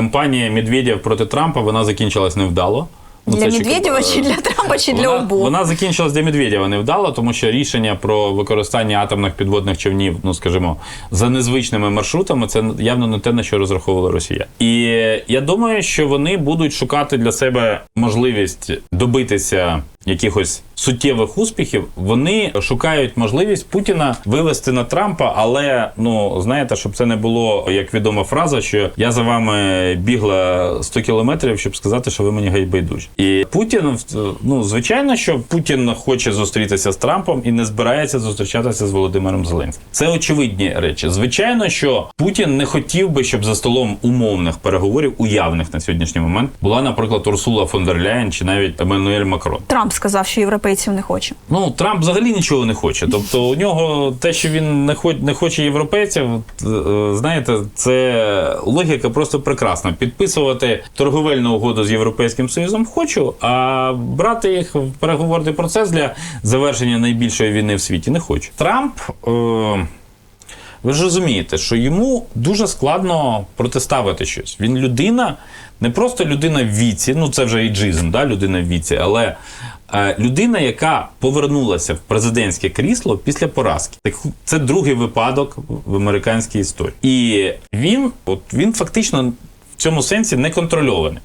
кампанія Медведєв проти Трампа вона закінчилась невдало. Ну, Для це Медведєва чи для Трампа, чи для обох? Вона закінчилась для Медведєва невдало, тому що рішення про використання атомних підводних човнів, ну скажімо, за незвичними маршрутами, це явно не те, на що розраховувала Росія. І я думаю, що вони будуть шукати для себе можливість добитися якихось суттєвих успіхів. Вони шукають можливість Путіна вивести на Трампа, але ну знаєте, щоб це не було як відома фраза, що я за вами бігла 100 кілометрів, щоб сказати, що ви мені гайбайдужі. І Путін, ну звичайно, що Путін хоче зустрітися з Трампом і не збирається зустрічатися з Володимиром Зеленським. Це очевидні речі. Звичайно, що Путін не хотів би, щоб за столом умовних переговорів, уявних на сьогоднішній момент, була, наприклад, Урсула фон дер Ляєн чи навіть Еммануель Макрон. Трамп сказав, що європейців не хоче. Ну, Трамп взагалі нічого не хоче. Тобто, у нього те, що він не хоч, не хоче європейців, е, знаєте, це логіка просто прекрасна. Підписувати торговельну угоду з Європейським Союзом хочу, а брати їх в переговорний процес для завершення найбільшої війни в світі не хочу. Трамп. Е- ви ж розумієте, що йому дуже складно протиставити щось. Він людина, не просто людина в віці, ну це вже іджизм, да, людина в віці, але е, людина, яка повернулася в президентське крісло після поразки. Це другий випадок в американській історії. І він, от він фактично в цьому сенсі не контрольований.